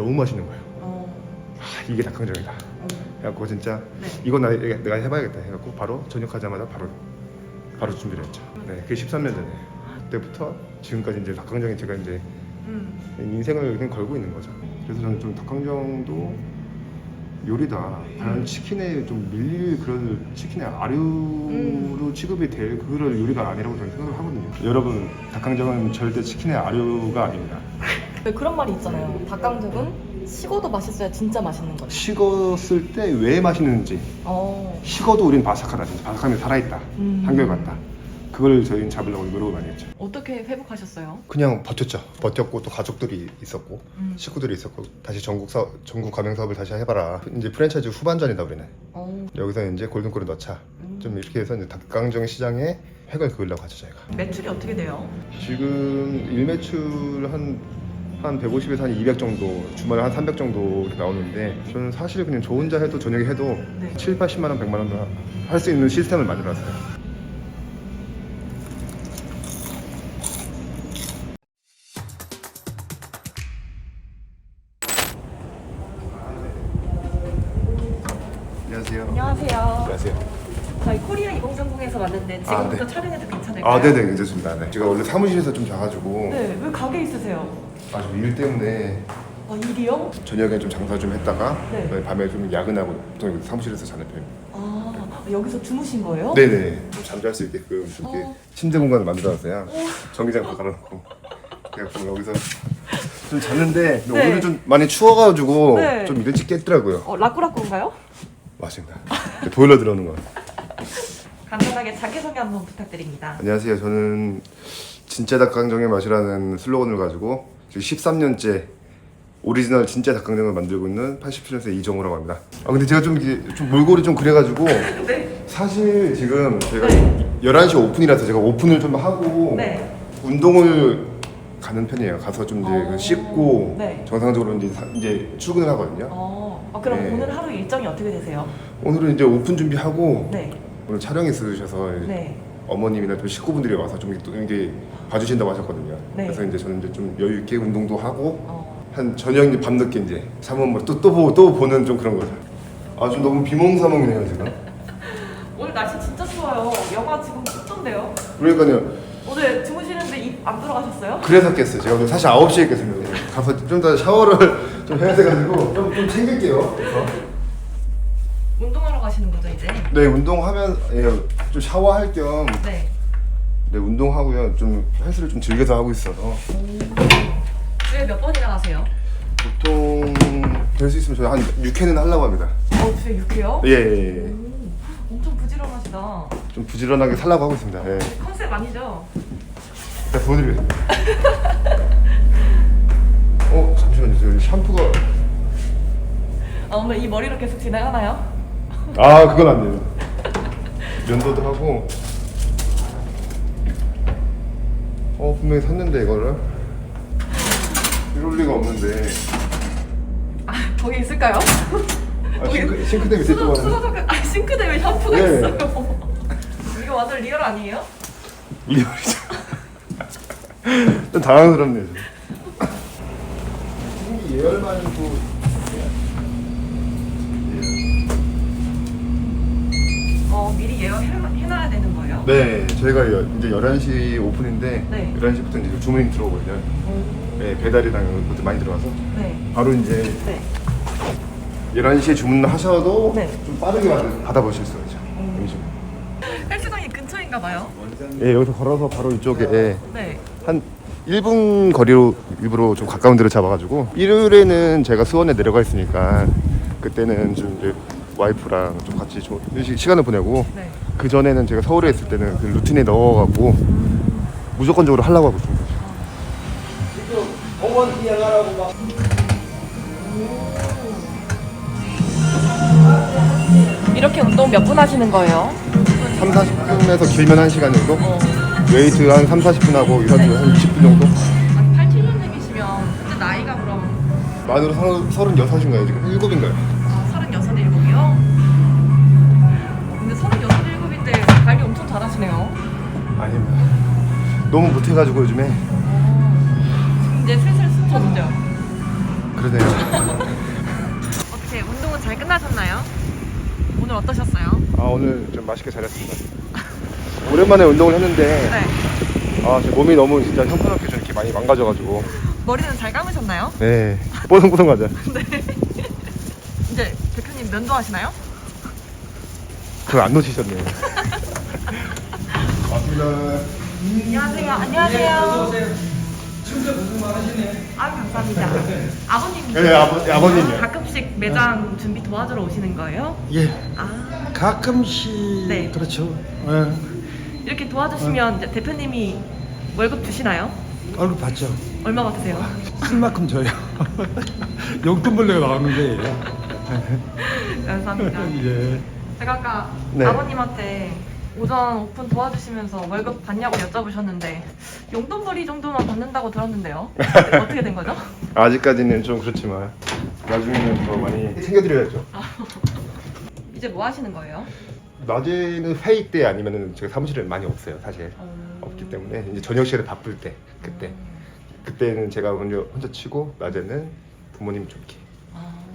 너무 맛있는 거예요. 어. 아, 이게 닭강정이다. 어. 그래갖고 진짜 네. 이건 나, 내가 해봐야겠다 해갖고 바로 전역하자마자 바로 바로 준비를 했죠. 네, 그게 13년 전에 그때부터 지금까지 이제 닭강정에 제가 이제 음. 인생을 그냥 걸고 있는 거죠. 그래서 저는 좀 닭강정도 요리다. 다른 치킨에 좀 밀릴 그런 치킨의 아류로 취급이 될 그런 요리가 아니라고 저는 생각을 하거든요. 여러분, 닭강정은 절대 치킨의 아류가 아닙니다. 왜 그런 말이 있잖아요. 닭강정은 식어도 맛있어야 진짜 맛있는 거죠. 식었을 때 왜 맛있는지 어. 식어도 우린 바삭하다. 진짜 바삭함이 살아있다. 음. 한결같다. 그걸 저희는 잡으려고 노력을 많이 했죠. 어떻게 회복하셨어요? 그냥 버텼죠. 버텼고 또 가족들이 있었고 음. 식구들이 있었고 다시 전국 사 전국 가맹 사업을 다시 해봐라. 이제 프랜차이즈 후반전이다 우리는. 어. 여기서 이제 골든골을 넣자. 음. 좀 이렇게 해서 이제 닭강정 시장에 획을 그으려고 하죠 저희가. 매출이 어떻게 돼요? 지금 일매출 한, 한 150에서 한 200 정도, 주말에 한 300 정도 이렇게 나오는데 저는 사실 그냥 저 혼자 해도 저녁에 해도 네. 7, 80만 원, 100만 원 할 수 있는 시스템을 만들어놨어요. 안녕하세요. 안녕하세요. 안녕하세요. 저희 코리아 2030에서 왔는데 아, 지금부터 네. 촬영해도 괜찮을까요? 아, 네네, 괜찮습니다. 네. 제가 원래 사무실에서 좀 자가지고 네, 왜 가게 있으세요? 아, 좀일 때문에 아, 일이요? 저녁에 좀 장사 좀 했다가 네. 그다음에 밤에 좀 야근하고 보통 여기 사무실에서 자는 편입니다. 아, 여기서 주무신 거예요? 네네. 좀 잠잘 수 있게끔 좀 이렇게 어. 침대 공간을 만들어놨어요. 전기장 바꿔놓고. 그래서 여기서 좀 잤는데 근데 네. 오늘 좀 많이 추워가지고 네. 좀 일찍 깼더라고요. 어, 라꾸라꾸인가요? 맞습니다. 보일러 들어오는 거. 간단하게 자기소개 한번 부탁드립니다. 안녕하세요. 저는 진짜 닭강정의 맛이라는 슬로건을 가지고 지금 13년째 오리지널 진짜 닭강정을 만들고 있는 87년생 이정우라고 합니다. 아 근데 제가 좀 이게 좀 몰골이 좀 그래가지고 네. 사실 지금 제가 네. 11시 오픈이라서 제가 오픈을 좀 하고 네. 운동을 가는 편이에요. 가서 좀 이제 어. 씻고 네. 정상적으로 이제, 사- 이제 출근을 하거든요. 어, 아, 그럼 네. 오늘 하루 일정이 어떻게 되세요? 오늘은 이제 오픈 준비하고 네. 오늘 촬영이 있으셔서 네. 어머님이나 또 식구분들이 와서 좀또 이게 봐주신다고 하셨거든요. 네. 그래서 이제 저는 이제 좀 여유 있게 운동도 하고 어. 한 저녁 이제 밤늦게 이제 잠은 뭐또또 보고 또 보는 좀 그런 거죠. 아 좀 너무 비몽사몽이네요 지금. 오늘 날씨 진짜 추워요. 영하 지금 10도인데요. 그러니까요. 오늘 주무시는데 입 안 들어가셨어요? 그래서 깼어요. 제가 오늘 사실 9시에 깼습니다. 가서 좀 더 샤워를 좀 해야 돼가지고 좀, 좀 챙길게요. 그래서. 운동하러 가시는 거죠 이제? 네 운동하면 예, 좀 샤워할 겸 네. 네, 운동하고요. 좀 헬스를 좀 즐겨서 하고 있어서 주에 몇 번이나 가세요? 보통 될 수 있으면 저희 한 6회는 하려고 합니다. 어, 주에 6회요? 예, 예, 예. 엄청 부지런하시다. 좀 부지런하게 살라고 하고 있습니다. 예. 컨셉 아니죠? 일단 보여드리겠습니다. 어 잠시만요. 저 샴푸가 아, 오늘 이 머리로 계속 지나가나요? 아 그건 안 돼요. 면도도 하고 어 분명히 샀는데 이거를 이럴 리가 없는데 아, 거기 있을까요? 아, 싱크, 싱크대 밑에 또 수저, 아, 싱크대에 샴푸가 네. 있어요. 이거 완전 리얼 아니에요? 리얼이죠. 좀 당황스럽네요. 지금. 이 예열만도 어, 미리 예약 해 되는 거예요? 네, 저희가 여- 이제 11시 오픈인데 네. 11시부터 이제 주문이 들어오거든요. 오, 네, 배달이랑 것도 많이 들어와서 네. 바로 이제 네. 11시에 주문하셔도 네. 좀 빠르게 받- 받아보실 수 있죠. 음식. 헬스장이 근처인가 봐요? 예, 여기서 걸어서 바로 이쪽에 네. 한 1분 거리로 일부러 좀 가까운 데로 잡아가지고 일요일에는 제가 수원에 내려가 있으니까 그때는 좀 이제 와이프랑 좀 같이 좀 시- 시간을 보내고 네. 그 전에는 제가 서울에 있을 때는 그 루틴에 넣어갖고 무조건적으로 하려고 하고 있습니다. 이렇게 운동 몇 분 하시는 거예요? 3, 40분에서 길면 1시간 정도? 어. 웨이트 한 3, 40분 하고 유산소 한 20분 정도? 한 87년생이시면 그때 나이가 그럼 만으로 36인가요? 지금 7인가요? 너무 못해가지고 요즘에 이제 슬슬 스쳐지죠? 그러네요. 어떻게 운동은 잘 끝나셨나요? 오늘 어떠셨어요? 아 오늘 좀 맛있게 잘했습니다. 오랜만에 운동을 했는데 네. 아, 제 몸이 너무 진짜 형편없게 좀 이렇게 많이 망가져가지고 머리는 잘 감으셨나요? 네 뽀송뽀송하죠. 이제 대표님 면도 하시나요? 그걸 안 놓치셨네요. 맞습니다. 안녕하세요. 안녕하세요. 진짜 고생 많으시네. 아 감사합니다. 아버님. 네, 아버- 아버님이요. 가끔씩 매장 준비 도와주러 오시는 거예요? 예, 아 가끔씩 네. 그렇죠. 예, 이렇게 도와주시면 이제 대표님이 월급 주시나요? 얼굴 봤죠. 얼마 받으세요? 쓸 만큼 줘요. 용돈 벌려 나오는 거예요. 감사합니다. 예. 제가 아까 네. 아버님한테 오전 오픈 도와주시면서 월급 받냐고 여쭤보셨는데 용돈벌이 정도만 받는다고 들었는데요. 어떻게 된 거죠? 아직까지는 좀 그렇지만 나중에는 더 많이 챙겨드려야죠. 이제 뭐 하시는 거예요? 낮에는 회의 때 아니면은 제가 사무실에 많이 없어요 사실 어... 없기 때문에 이제 저녁 시간에 바쁠 때 그때 그때는 제가 먼저 혼자 치고 낮에는 부모님 좀 이렇게 아,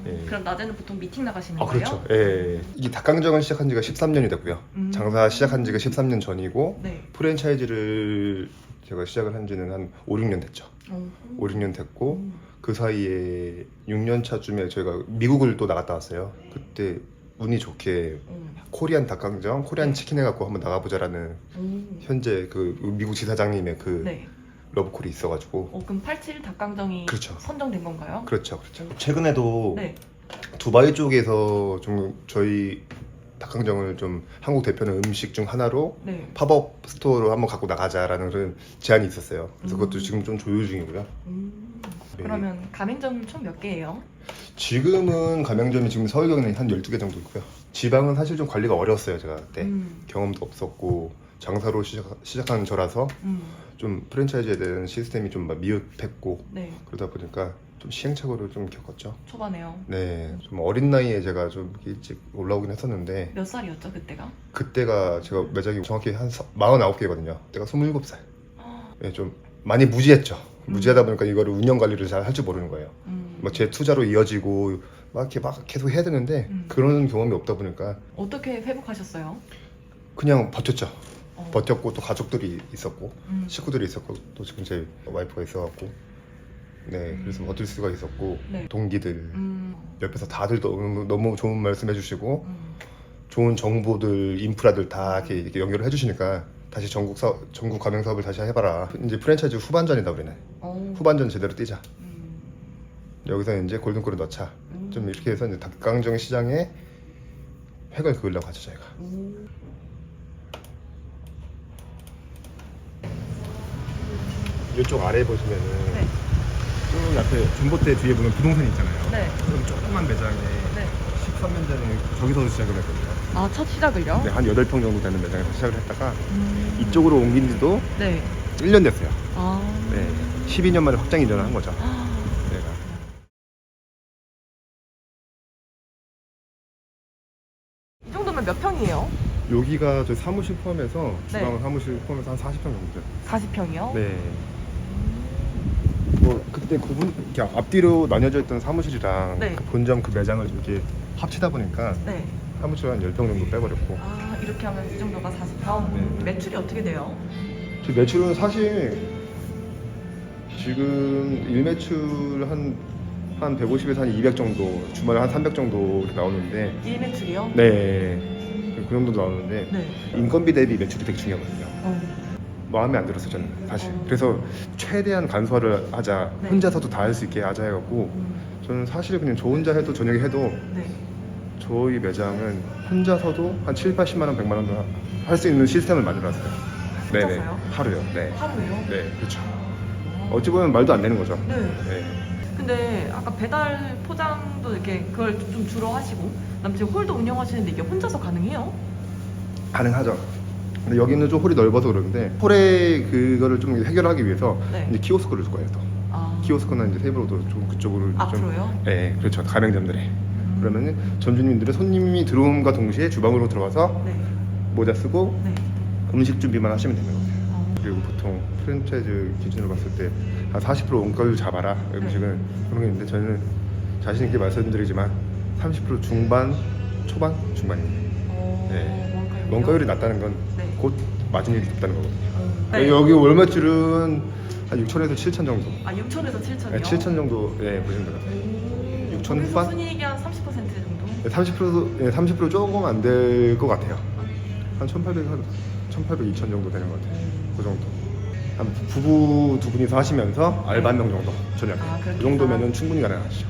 예. 그럼 낮에는 보통 미팅 나가시는 아 거예요? 그렇죠 예 이게 닭강정을 시작한 지가 13년이 됐고요 음. 장사 시작한 지가 13년 전이고 네. 프랜차이즈를 제가 시작을 한 지는 한 5, 6년 됐죠 어. 5, 6년 됐고 음. 그 사이에 6년 차쯤에 저희가 미국을 또 나갔다 왔어요 그때 운이 좋게 음. 코리안 닭강정, 코리안 네. 치킨 해갖고 한번 나가보자라는 음. 현재 그 미국 지사장님의 그 네. 러브콜이 있어가지고 어, 그럼 87 닭강정이 그렇죠. 선정된 건가요? 그렇죠, 그렇죠. 최근에도 네. 두바이 쪽에서 좀 저희 닭강정을 좀 한국 대표는 음식 중 하나로 네. 팝업 스토어로 한번 갖고 나가자라는 그런 제안이 있었어요. 그래서 음. 그것도 지금 좀 조율 중이고요. 음. 네. 그러면 가맹점 총 몇 개예요? 지금은 가맹점이 지금 서울 경에는 한 12개 정도 있고요. 지방은 사실 좀 관리가 어려웠어요, 제가 그때. 음. 경험도 없었고 장사로 시작, 시작 한 저라서 음. 좀 프랜차이즈에 대한 시스템이 좀 미흡했고 네. 그러다 보니까 좀 시행착오를 좀 겪었죠. 초반에요. 네, 좀 어린 나이에 제가 좀 일찍 올라오긴 했었는데 몇 살이었죠 그때가? 그때가 제가 매장이 정확히 한 49개거든요. 그때가 27살. 아, 네, 좀 많이 무지했죠. 음. 무지하다 보니까 이거를 운영 관리를 잘 할 줄 모르는 거예요. 음. 막제 투자로 이어지고 막 이렇게 막 계속 해야 되는데 음. 그런 경험이 없다 보니까 어떻게 회복하셨어요? 그냥 버텼죠. 어. 버텼고 또 가족들이 있었고 음. 식구들이 있었고 또 지금 제 와이프가 있어갖고 네 그래서 버틸 수가 있었고 네. 동기들 음. 옆에서 다들 너무, 너무 좋은 말씀 해주시고 음. 좋은 정보들 인프라들 다 이렇게, 이렇게 연결을 해주시니까 다시 전국 사 전국 가맹 사업을 다시 해봐라 이제 프랜차이즈 후반전이다 우리는 어. 후반전 제대로 뛰자 음. 여기서 이제 골든골을 넣자 음. 좀 이렇게 해서 이제 닭강정 시장에 획을 그으려고 하죠 저희가 이쪽 아래 보시면은 네. 쭉 앞에 전봇대 뒤에 보면 부동산 있잖아요 네. 좀 조그만 매장에 네. 13년 전에 저기서 시작을 했거든요 아, 첫 시작을요? 네, 한 8평 정도 되는 매장에서 시작을 했다가 음. 이쪽으로 옮긴 지도 네. 1년 됐어요 아. 네, 12년 만에 확장 이전을 한 거죠 아. 내가 이 정도면 몇 평이에요? 여기가 저 사무실 포함해서 네. 주방 사무실 포함해서 한 40평 정도 돼요 40평이요? 네. 뭐 그때 구분 이렇게 앞뒤로 나뉘어져 있던 사무실이랑 네. 그 본점 그 매장을 좀 이렇게 합치다 보니까 네. 사무실 한 10평 정도 빼버렸고 아, 이렇게 하면 이 정도가 40평. 네. 매출이 어떻게 돼요? 저 매출은 사실 지금 일매출 한, 한 150에서 한 200 정도 주말에 한 300 정도 이렇게 나오는데 일 매출이요? 네. 그 정도 나오는데 네. 인건비 대비 매출이 되게 중요하거든요 어. 마음에 안 들었어요 저는 사실 어. 그래서 최대한 간소화를 하자 네. 혼자서도 다 할 수 있게 하자 해갖고 음. 저는 사실 그냥 저 혼자 해도 저녁에 해도 네. 저희 매장은 혼자서도 한 7, 80만 원, 100만 원도 할수 있는 시스템을 만들어놨어요 네네 혼자서요? 하루요 네. 하루요? 네 그렇죠 어찌 보면 말도 안 되는 거죠 네. 네. 근데 아까 배달 포장도 이렇게 그걸 좀 주로 하시고 지금 홀도 운영하시는데 이게 혼자서 가능해요? 가능하죠 근데 여기는 좀 홀이 넓어서 그런데 홀에 그거를 좀 해결하기 위해서 네. 이제 키오스크를 줄 거예요 또 아. 키오스크는 이제 세이브로도 좀 그쪽으로 좀 앞으로요? 네 그렇죠 가맹점들에 음. 그러면은 전주님들은 손님이 들어옴과 동시에 주방으로 들어가서 네. 모자 쓰고 네. 음식 준비만 하시면 되는 거예요. 어. 그리고 보통 프랜차이즈 기준으로 봤을 때 한 40% 원가율 잡아라 음식은 그런 게 있는데 저는 자신 있게 말씀드리지만 30% 중반 초반 중반입니다. 어, 네. 원가율이 낮다는 건 네. 곧 마진율이 높다는 거거든요. 네. 여기 월마줄은 한 6천에서 7천 정도. 아 6천에서 7천이요? 네, 7천 정도 예, 보시면 돼요. 6천 후반? 순이익이 한 30% 정도? 네, 30% 예, 30% 조금 안 될 것 같아요. 한 1,800, 한 1,800, 2천 정도 되는 것 같아요. 그 정도. 한 부부 두 분이서 하시면서 알바 한 명 정도 저녁에. 아, 그렇게 그 정도면은 충분히 가능하시죠.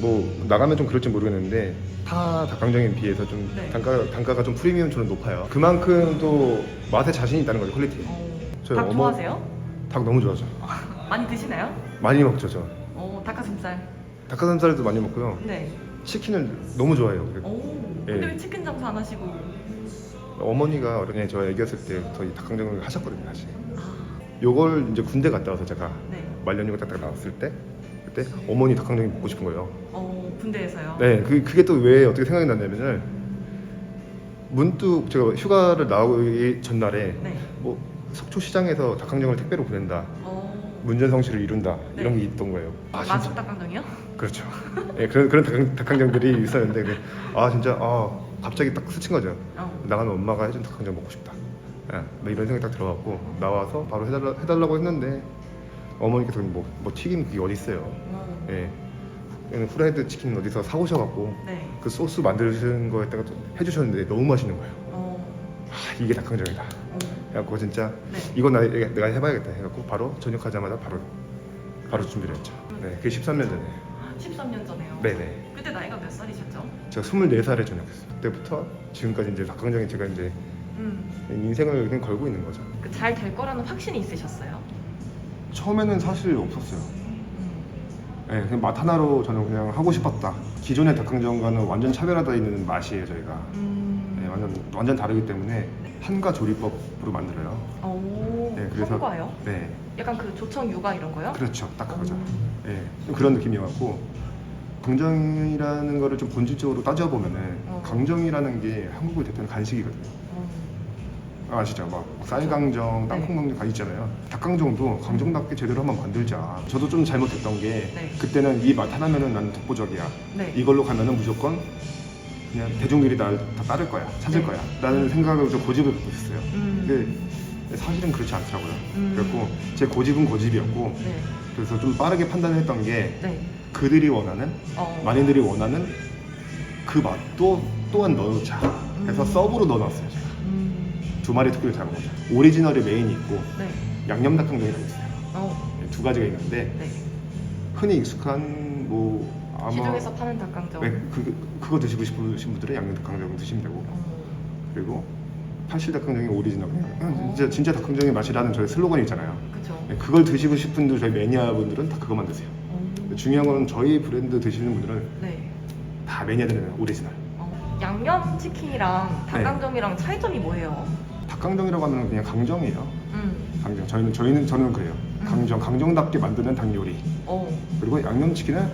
뭐 나가면 좀 그럴지 모르겠는데 타 닭강정에 비해서 좀 네. 단가 단가가 좀 프리미엄처럼 높아요. 그만큼 또 맛에 자신이 있다는 거죠 퀄리티. 어, 저희 닭 어머- 좋아하세요? 닭 너무 좋아하죠. 많이 드시나요? 많이 먹죠 저. 어, 닭가슴살. 닭가슴살도 많이 먹고요. 네. 치킨을 너무 좋아해요. 그리고 오, 예. 근데 왜 치킨 장사 안 하시고? 어머니가 어린애 저 애기였을 때부터 이 닭강정을 하셨거든요 사실. 아, 요걸 이제 군대 갔다 와서 제가 네. 말년휴가 딱딱 나왔을 때 그때 어머니 닭강정이 먹고 싶은 거예요. 어, 군대에서요? 네, 그 그게 또 왜 어떻게 생각이 났냐면은 문득 제가 휴가를 나오기 전날에 네. 뭐 속초 시장에서 닭강정을 택배로 보낸다. 어, 문전성시를 이룬다 네. 이런 게 있던 거예요. 아 맛집 진짜 닭강정이요? 그렇죠. 예, 그런 그런 닭강, 닭강정들이 있었는데 그, 아 진짜 아 갑자기 딱 스친 거죠. 어. 나가면 엄마가 해준 닭강정 먹고 싶다. 예, 뭐 이런 생각이 딱 들어갖고 나와서 바로 해달라, 해달라고 했는데 어머니께서 뭐, 뭐 튀김 그게 어디 있어요. 어. 예. 얘는 후라이드 치킨 어디서 사오셔갖고 네. 그 소스 만드시는 거에다가 또 해주셨는데 너무 맛있는 거예요. 어. 아 이게 닭강정이다. 어. 그래갖고 진짜 네. 이건 나, 내가 해봐야겠다 해갖고 바로 전역하자마자 바로 바로 준비를 했죠. 네, 그게 13년 전에. 13년 전에요. 네네. 그때 나이가 몇 살이셨죠? 제가 24살에 전역했어요. 그때부터 지금까지 이제 닭강정에 제가 이제 음. 인생을 그냥 걸고 있는 거죠. 그 잘 될 거라는 확신이 있으셨어요? 처음에는 사실 없었어요. 음. 네, 그냥 맛 하나로 저는 그냥 하고 싶었다. 기존의 닭강정과는 완전 차별화되어 있는 맛이에요, 저희가. 음. 네, 완전 완전 다르기 때문에 한가 조리법으로 만들어요. 오. 네, 그래서 한과요? 네, 약간 그 조청 육아 이런 거요? 그렇죠, 딱 그거죠. 음. 네, 좀 그런 느낌이었고 강정이라는 거를 좀 본질적으로 따져보면은 어. 강정이라는 게 한국을 대표하는 간식이거든요. 어. 아시죠? 막 쌀강정, 네. 땅콩강정 다 있잖아요. 닭강정도 강정답게 제대로 한번 만들자. 저도 좀 잘못했던 게 네. 그때는 이 맛 하나면은 나는 독보적이야. 네. 이걸로 가면은 무조건 그냥 대중들이 날 다 따를 거야, 찾을 네. 거야. 라는 생각을 좀 고집을 갖고 있었어요. 음. 근데 사실은 그렇지 않더라고요. 음. 그래갖고 제 고집은 고집이었고 네. 그래서 좀 빠르게 판단했던 게 네. 그들이 원하는 어. 많이들이 원하는 그 맛도 또한 넣자. 그래서 음. 서브로 넣어놨어요. 음. 두 마리 토끼를 거죠. 오리지널이 메인이 있고 네. 양념 닭강정이라고 있어요. 어. 네, 두 가지가 있는데 네. 흔히 익숙한 뭐 아마 시중에서 파는 닭강정. 네, 그, 그거 드시고 싶으신 분들은 양념 닭강정 드시면 되고 어. 그리고 팔실 닭강정이 오리지널이에요. 어. 진짜 진짜 닭강정의 맛이라는 저희 슬로건이 있잖아요. 그죠. 네, 그걸 드시고 싶은 분들 저희 매니아분들은 다 그것만 드세요. 어. 근데 중요한 건 저희 브랜드 드시는 분들은 네. 다 매니아들은 오리지널. 어. 양념 치킨이랑 네. 닭강정이랑 차이점이 뭐예요? 닭강정이라고 하면 그냥 강정이에요. 음. 강정. 저희는 저희는 저는 그래요. 음. 강정, 강정답게 만드는 닭 요리. 어. 그리고 양념 치킨은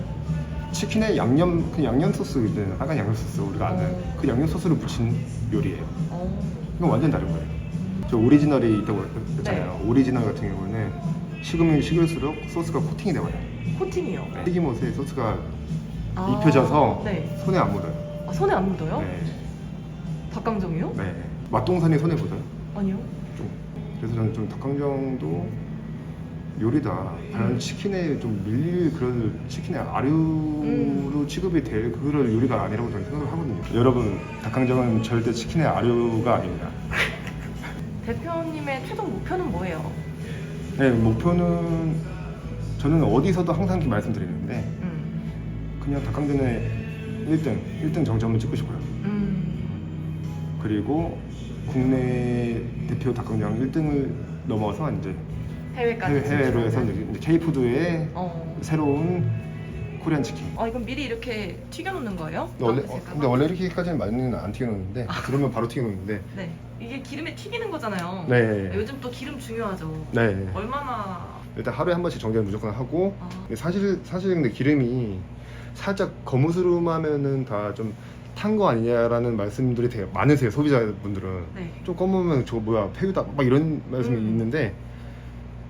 치킨에 양념 그 양념 소스 있는 빨간 양념 소스 우리가 아는 어. 그 양념 소스를 붙인 요리예요. 어. 이건 완전 다른 거예요. 저 오리지널이 있다고 했잖아요. 네. 오리지널 같은 경우는 식으면 식을수록 소스가 코팅이 돼버려요. 코팅이요. 네. 튀김옷에 소스가 아. 입혀져서 네. 손에 안 묻어요. 아, 손에 안 묻어요? 네. 닭강정이요? 네. 맛동산이 손에 묻어요. 아니요. 좀. 그래서 저는 좀 닭강정도 요리다. 과연 음. 치킨에 좀 밀릴 그런 치킨의 아류로 음. 취급이 될 그런 요리가 아니라고 저는 생각을 하거든요. 여러분, 닭강정은 절대 치킨의 아류가 아닙니다. 대표님의 최종 목표는 뭐예요? 네, 목표는 저는 어디서도 항상 이렇게 말씀드리는데 음. 그냥 닭강정의 1등, 1등 정점을 찍고 싶어요. 음. 그리고 국내 대표 닭강정 1등을 넘어서 이제 해외까지. 해외, 해외로 해서? 이제 K푸드의 어. 새로운 코리안 치킨. 아 이건 미리 이렇게 튀겨놓는 거예요? 근데 원래, 어? 근데 원래 이렇게까지는 많이는 안 튀겨놓는데 그러면 바로 튀겨놓는데 네. 이게 기름에 튀기는 거잖아요. 네. 요즘 또 기름 중요하죠. 네 얼마나 일단 하루에 한 번씩 정제는 무조건 하고 아, 근데 사실 사실 근데 기름이 살짝 거무스름하면은 다 좀 탄 거 아니냐라는 말씀들이 되게 많으세요 소비자분들은 네. 좀 검으면 저거 뭐야 폐유다 막 이런 말씀이 음. 있는데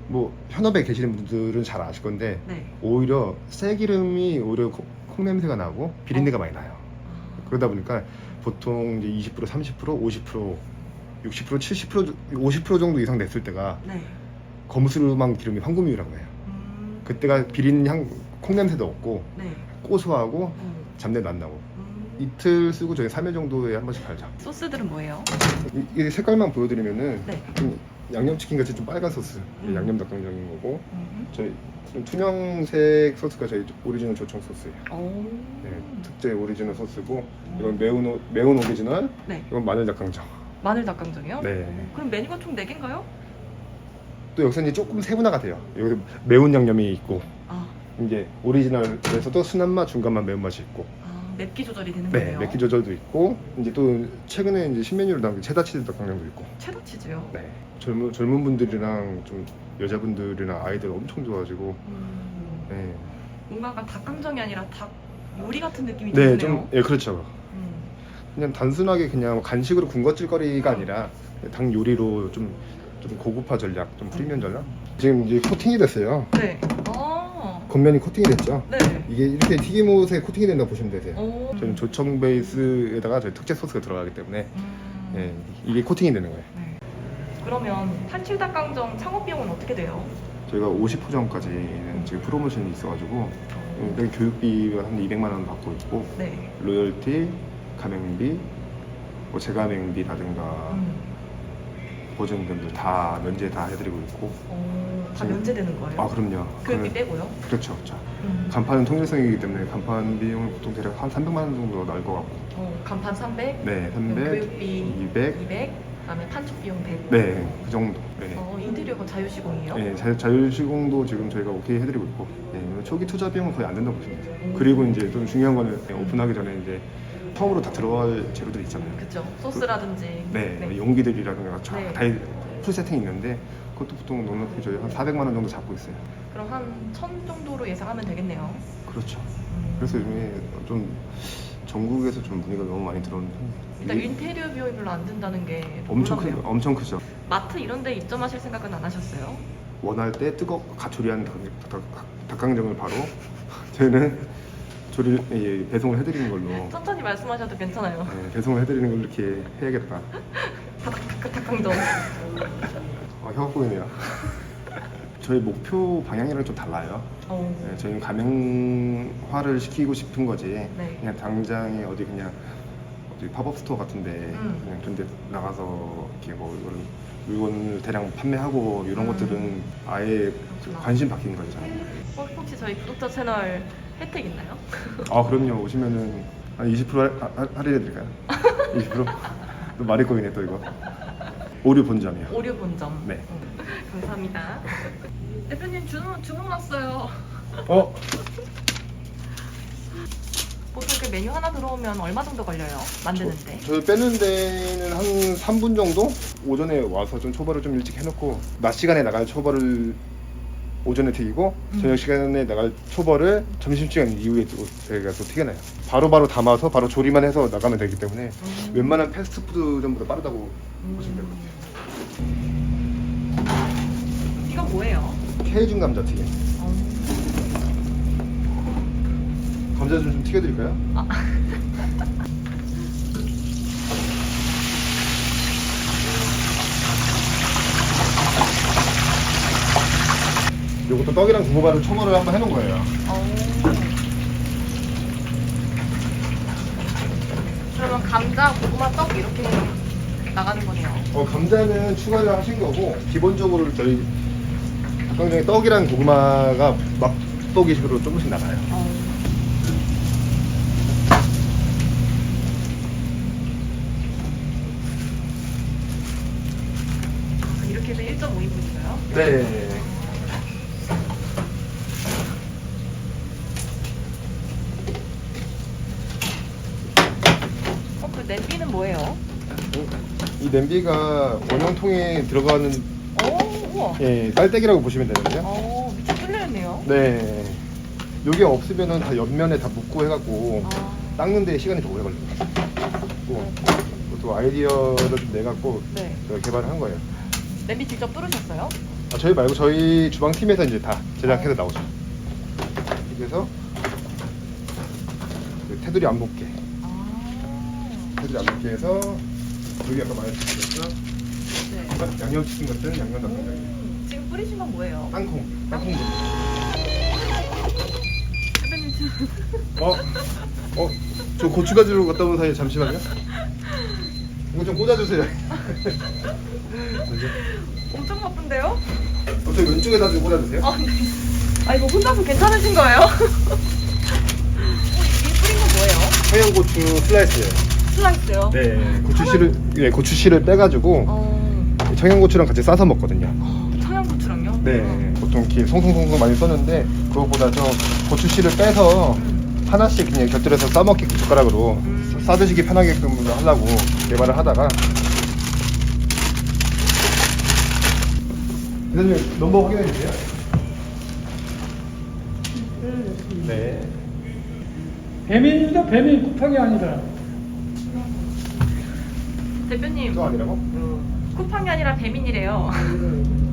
뭐 현업에 계시는 분들은 잘 아실 건데 네. 오히려 새 기름이 오히려 콩, 콩 냄새가 나고 비린내가 많이 나요 아, 그러다 보니까 보통 이제 20% 30% 50% 60% 70% 50% 정도 이상 됐을 때가 네. 거무스름한 기름이 황금유라고 해요 음, 그때가 비린 향 콩냄새도 없고 네. 고소하고 음, 잡내 안 나고 음. 이틀 쓰고 저희 3일 정도에 한 번씩 갈죠 소스들은 뭐예요? 이, 이 색깔만 보여드리면은 네. 좀 양념치킨 같이 좀 빨간 소스 음. 양념 닭강정인 거고 음. 저희 좀 투명색 소스가 저희 오리지널 조청 소스예요 오. 네, 특제 오리지널 소스고 이건 매운, 오- 매운 오리지널 네. 이건 마늘 닭강정 마늘 닭강정이요? 네. 오, 그럼 메뉴가 총 4개인가요? 또 여기서 이제 조금 세분화가 돼요 여기 매운 양념이 있고 아, 이제 오리지널에서도 순한 맛 중간 맛 매운 맛이 있고 아 맵기 조절이 되는 네 거네요. 맵기 조절도 있고 이제 또 최근에 이제 신메뉴로 나온 게 체다 치즈 닭강정도 있고 체다 치즈요? 네 젊은 젊은 분들이랑 좀 여자분들이나 아이들 엄청 좋아하시고 음, 네, 뭔가 약간 닭강정이 아니라 닭 요리 같은 느낌이 네 드네요. 좀, 예, 그렇죠. 음. 그냥 단순하게 그냥 간식으로 군것질거리가 아니라 당 요리로 좀, 좀 고급화 전략, 좀 프리미엄 전략. 지금 이제 코팅이 됐어요. 네. 아. 겉면이 코팅이 됐죠. 네. 이게 이렇게 튀김옷에 코팅이 된다고 보시면 되세요. 오. 저는 조청 베이스에다가 저희 특제 소스가 들어가기 때문에 음. 예, 이게 코팅이 되는 거예요. 네. 그러면 탈칠 닭강정 창업 비용은 어떻게 돼요? 저희가 50호점까지는 지금 프로모션이 있어가지고 일단 교육비가 한 200만 원 받고 있고 네. 로열티, 가맹비, 뭐 재가맹비라든가 음. 보증금들 다 면제 다 해드리고 있고 어, 다 면제되는 거예요? 아 그럼요 교육비 그는- 빼고요? 그렇죠 그렇죠 음. 간판은 통일성이기 때문에 간판 비용은 보통 대략 한 300만 원 정도 나올 것 같고 어, 간판 300, 네 그럼 300, 교육비 200 200, 그다음에 판촉 비용 100. 네 그 정도 네. 어, 인테리어가 자유시공이에요? 네, 자, 자율시공도 지금 저희가 오케이 해드리고 있고 네, 초기 투자 비용은 거의 안 된다고 보시면 돼요 음. 그리고 이제 좀 중요한 거는 네, 오픈하기 전에 이제 처음으로 다 들어갈 재료들 있잖아요 그쵸. 소스라든지. 네, 뭐 용기들이라든가 쫙 네. 다 풀 세팅이 있는데 그것도 보통 넉넉히 저희 한 400만 원 정도 잡고 있어요 그럼 한 천 정도로 예상하면 되겠네요. 그렇죠 음. 그래서 요즘에 좀 전국에서 좀 문의가 너무 많이 들어오는 일단 이게 인테리어 비용이 별로 안 든다는 게 엄청 크 놀랍네요. 엄청 크죠. 마트 이런 데 입점하실 생각은 안 하셨어요? 원할 때 뜨겁고 가조리한 닭, 닭, 닭강정을 바로 저희는 조리 예, 배송을 해드리는 걸로 천천히 말씀하셔도 괜찮아요. 예, 배송을 해드리는 걸로 이렇게 해야겠다. 닭- 닭강정. 아, 혀가 꼬이네요. 저희 목표 방향이랑 좀 달라요. 어. 예, 저희는 가맹화를 시키고 싶은 거지. 네. 그냥 당장에 어디 그냥 어디 팝업 스토어 같은데 음. 그냥 그런 데 나가서 이렇게 뭐 이런 물건을 대량 판매하고 이런 음. 것들은 아예 그렇구나. 관심 바뀌는 거잖아요. 어, 혹시 저희 구독자 채널 혜택 있나요? 아 그럼요 오시면은 한 20% 할, 할, 할인해 드릴까요? 20%? 또 말이 꼬이네 또 이거 오류 본점이요 오류 본점. 네. 음, 감사합니다. 대표님 주문 주문 왔어요. 어? 보통 이렇게 메뉴 하나 들어오면 얼마 정도 걸려요? 만드는데? 저희 빼는 데는 한 3분 정도? 오전에 와서 좀 초벌을 좀 일찍 해놓고 낮 시간에 나갈 초벌을 오전에 튀기고 음. 저녁 시간에 나갈 초벌을 점심시간 이후에 또 저희가 또 튀겨놔요 바로바로 담아서 바로 조리만 해서 나가면 되기 때문에 음. 웬만한 패스트푸드점보다 빠르다고 보시면 돼요 음. 이건 뭐예요? 케이준 감자튀김 어. 감자 좀, 좀 튀겨드릴까요? 요것도 떡이랑 두부바를 초벌을 한번 해놓은 거예요 어. 그러면 감자, 고구마, 떡 이렇게 나가는 거네요. 어, 감자는 추가를 하신 거고 기본적으로 저희 닭강정에 떡이랑 고구마가 맛보기식으로 조금씩 나가요 어. 아, 이렇게 해서 1.5인분인가요? 네 어, 그 냄비는 뭐예요? 이 냄비가 원형통에 들어가는 오, 우와. 예, 깔때기라고 보시면 되는데요 어, 밑에 뚫려 있네요. 네 여기 없으면은 다 옆면에 다 묶고 해갖고 아, 닦는데 시간이 좀 오래 걸려요. 또, 또 아이디어를 좀 내갖고 네. 제가 개발을 한 거예요. 냄비 직접 뚫으셨어요? 아, 저희 말고 저희 주방 팀에서 이제 다 제작해서 나오죠. 그래서 그 테두리 안 붙게, 아, 테두리 안 붙게 해서 여기 아까 말했듯이 네. 양념치킨 같은 양념 닭강정, 음, 지금 뿌리신 건 뭐예요? 땅콩, 땅콩. 대표님 지금 어, 어, 저 고추 가지러 갔다 온 사이에 잠시만요. 이거 좀 꽂아주세요. 먼저. 엄청 바쁜데요? 어, 저 왼쪽에다 좀 꽂아주세요. 아, 네. 아 이거 혼자서 괜찮으신 거예요? 어, 이 뿌린 건 뭐예요? 청양고추 슬라이스예요. 슬라이스요? 네, 고추씨를 네, 고추씨를 빼가지고 어, 청양고추랑 같이 싸서 먹거든요. 청양고추랑요? 네, 보통 이렇게 송송송송 많이 썼는데 그것보다 좀 고추씨를 빼서 음. 하나씩 그냥 곁들여서 싸먹기 젓가락으로 음. 싸드시기 편하게끔 하려고 개발을 하다가 대표님 넘버 확인해 주세요. 네. 배민입니다. 배민 쿠팡이 아니라. 대표님 또 아니라고? 쿠팡이 아니라 배민이래요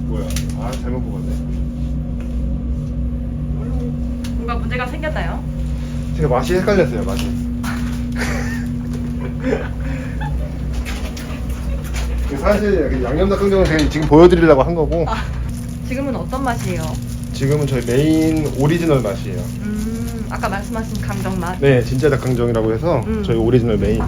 뭐야? 아 잘못 뽑았네. 뭔가 문제가 생겼나요? 제가 맛이 헷갈렸어요 맛이. 사실 양념 닭강정은 제가 지금 보여드리려고 한 거고 아, 지금은 어떤 맛이에요? 지금은 저희 메인 오리지널 맛이에요. 음, 아까 말씀하신 강정 맛 네, 진짜 닭강정이라고 해서 음. 저희 오리지널 메인.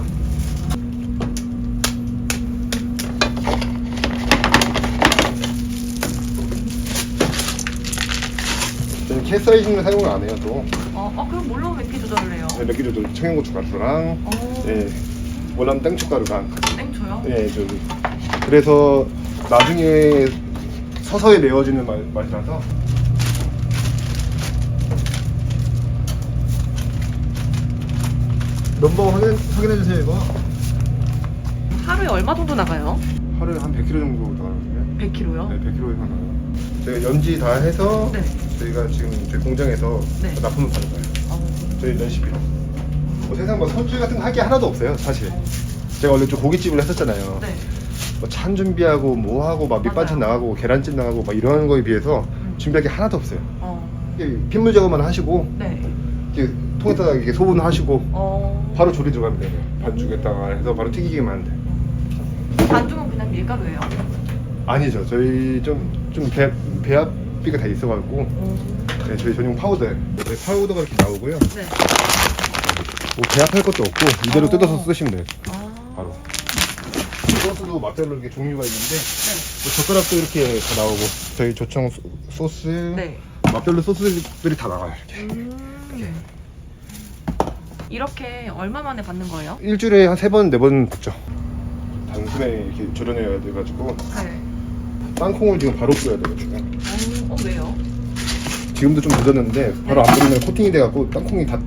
저는 캐사이징을 사용을 안 해요 또. 어, 어 그럼 뭘로 몇 개 조절을 해요? 네, 몇 개도 청양고추 가루랑, 어, 예, 월남 땡초 가루랑 같이. 땡초요? 예, 저기. 그래서 나중에 서서히 매워지는 맛, 맛이라서. 넘버 확인, 확인해 주세요 이거. 하루에 얼마 정도 나가요? 하루에 한 100kg 정도 나가거든요. 100kg요? 네, 100kg 이상 나가요. 저희가 연지 다 해서 네. 저희가 지금 저희 공장에서 네. 납품을 받은 거예요. 어, 저희 연시비로. 뭐 세상 뭐 선주 같은 거 할 게 하나도 없어요, 사실. 제가 원래 좀 고깃집을 했었잖아요. 네. 뭐 찬 준비하고 뭐 하고 막 밑반찬 맞아요. 나가고 계란찜 나가고 막 이런 거에 비해서 음. 준비할 게 하나도 없어요. 어, 이게 핏물 제거만 하시고 네. 이렇게 통에다가 이렇게 소분하시고 어, 바로 조리 들어가면 돼요. 반죽에다가 해서 바로 튀기기만 하면 돼. 반죽은 그냥 밀가루예요? 아니죠. 저희 좀 좀 배합 비가 다 있어가지고 어, 네, 저희 전용 파우더 네, 파우더가 이렇게 나오고요. 네. 뭐 배합할 것도 없고 이대로 어. 뜯어서 쓰시면 돼요. 아, 바로. 소스도 맛별로 이렇게 종류가 있는데 네. 뭐 젓가락도 이렇게 다 나오고 저희 조청 소- 소스 네. 맛별로 소스들이 다 나가요 이렇게. 음. 이렇게 얼마 만에 받는 거예요? 일주일에 한 세 번 네번 붓죠. 단숨에 이렇게 조련해야 돼가지고 네. 땅콩을 지금 바로 뿌려야 돼가지고 어, 어 왜요? 지금도 좀 늦었는데 바로 안 뿌리면 코팅이 돼갖고 땅콩이 다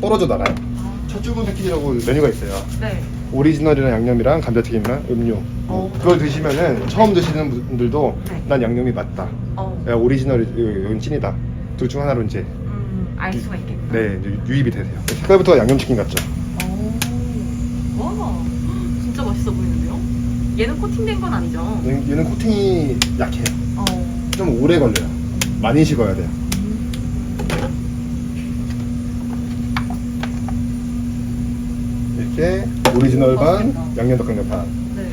떨어져 나가요. 아, 첫 출근 패키지라고 메뉴가 있어요. 네. 오리지널이랑 양념이랑 감자튀김이랑 음료. 어. 그걸 드시면은 처음 드시는 분들도 네. 난 양념이 맞다. 어, 야, 오리지널이 이건 찐이다. 둘 중 하나로 이제 음, 알 수가 있겠다. 네 이제 유입이 되세요. 색깔부터 양념치킨 같죠. 오, 와, 진짜 맛있어 보이는데요? 얘는 코팅된 건 아니죠? 얘는, 얘는 코팅이 약해요. 어, 좀 오래 걸려요. 많이 식어야 돼요. 이렇게 오리지널 반, 맛있겠다. 양념 닭강정 반. 네.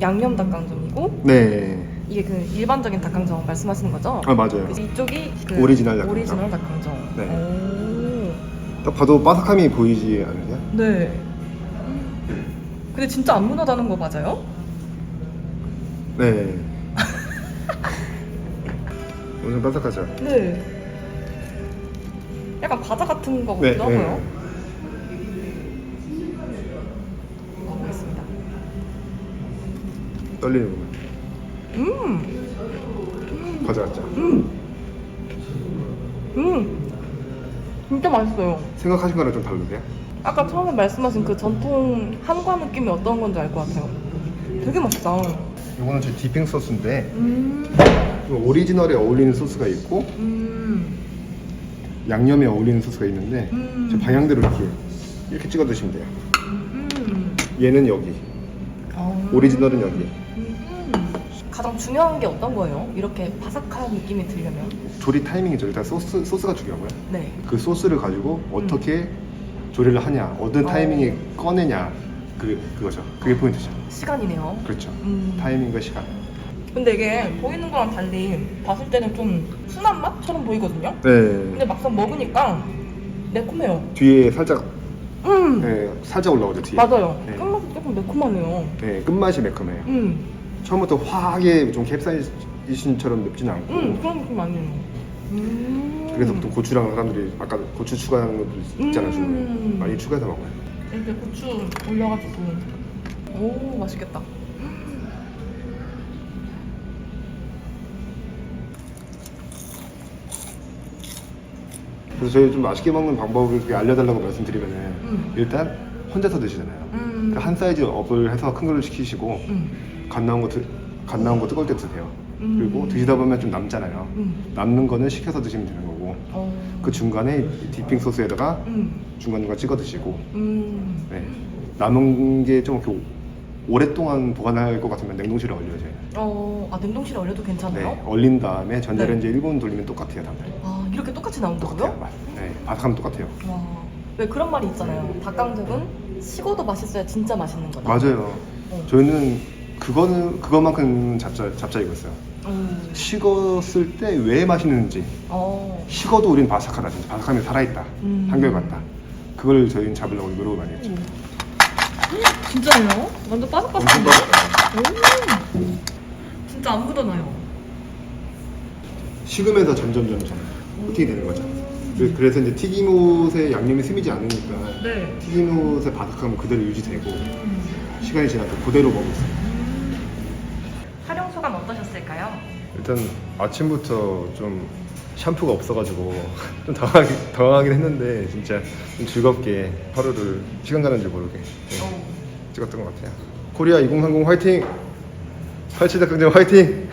양념 닭강정이고 네. 이게 그 일반적인 닭강정 말씀하시는 거죠? 아 맞아요. 그래서 이쪽이 그 오리지널 닭강정. 오리지널 닭강정. 네. 딱 봐도 바삭함이 보이지 않으세요? 오, 네. 근데 진짜 안 무나다는 거 맞아요? 네. 엄청 바삭하죠? 네. 약간 과자 같은 거 네, 같기도 하고요. 먹어보겠습니다. 떨리는구만. 음, 과자 같죠? 음, 음, 진짜 맛있어요. 생각하신 거랑 좀 다르세요? 아까 처음에 말씀하신 그 전통 한과 느낌이 어떤 건지 알 것 같아요. 되게 맛있다. 이거는 제 디핑 소스인데 음, 오리지널에 어울리는 소스가 있고 음, 양념에 어울리는 소스가 있는데 음. 제 방향대로 이렇게 이렇게 찍어 드시면 돼요. 음. 얘는 여기, 어. 오리지널은 여기. 음. 가장 중요한 게 어떤 거예요? 이렇게 바삭한 느낌이 들려면? 조리 타이밍이죠. 일단 소스 소스가 중요하고요. 네. 그 소스를 가지고 어떻게 조리를 하냐, 어떤 어. 타이밍에 꺼내냐, 그 그거죠. 그게 포인트죠. 시간이네요. 그렇죠. 음. 타이밍과 시간. 근데 이게 보이는 거랑 달리 봤을 때는 좀 순한 맛처럼 보이거든요. 네. 근데 막상 먹으니까 매콤해요. 뒤에 살짝, 음. 네, 살짝 올라오죠 뒤에. 맞아요. 네. 끝맛이 조금 매콤하네요. 네, 끝맛이 매콤해요. 음. 처음부터 화하게 좀 캡사이신처럼 맵진 않고. 음. 그런 느낌 아니에요. 음. 그래서 보통 고추랑 사람들이 아까 고추 추가하는 것도 있잖아요. 중에 음. 많이 추가해서 먹어요. 이렇게 고추 올려가지고. 오, 맛있겠다. 그래서 저희 좀 맛있게 먹는 방법을 알려달라고 말씀드리면 은 음. 일단 혼자서 드시잖아요. 음. 그한 사이즈 업을 해서 큰 걸로 시키시고 음. 갓 나온 거, 드, 갓 나온 거 뜨거울 때 드세요. 음. 그리고 드시다 보면 좀 남잖아요. 음. 남는 거는 식혀서 드시면 되는 거고 어. 그 중간에 이 디핑 소스에다가 음. 중간 중간 찍어 드시고 음. 네. 남은 게 좀 이렇게 오랫동안 보관할 것 같으면 냉동실에 얼려져요. 어, 아, 냉동실에 얼려도 괜찮아요? 네, 얼린 다음에 전자레인지 1분 돌리면 똑같아요, 다들. 아, 이렇게 똑같이 똑같아요, 나온다고요? 맛. 네, 바삭하면 똑같아요. 와. 왜 그런 말이 있잖아요. 닭강정은 식어도 맛있어야 진짜 맛있는 거다. 맞아요. 어. 저희는 그거는 그것만큼 잡자 잡자 이거였어요. 음. 식었을 때 왜 맛있는지 어. 식어도 우린 바삭하다, 진짜 바삭함이 살아있다, 음. 한결같다. 그걸 저희는 잡으려고 노력을 많이 했죠. 진짜요? 완전 바삭바삭한데? 오. 진짜 안 묻어나요. 식으면서 점점 점점 코팅이 되는 거죠. 그- 그래서 이제 튀김옷에 양념이 스미지 않으니까 네. 튀김옷의 바삭함은 그대로 유지되고 음. 시간이 지나도 그대로 먹을 수 있어요. 활용 소감 어떠셨을까요? 일단 아침부터 좀 샴푸가 없어가지고 좀 당황하긴, 당황하긴 했는데 진짜 좀 즐겁게 하루를 시간 가는 줄 모르게 네, 어. 찍었던 것 같아요. 코리아 2030 화이팅! 87 닭강정 화이팅!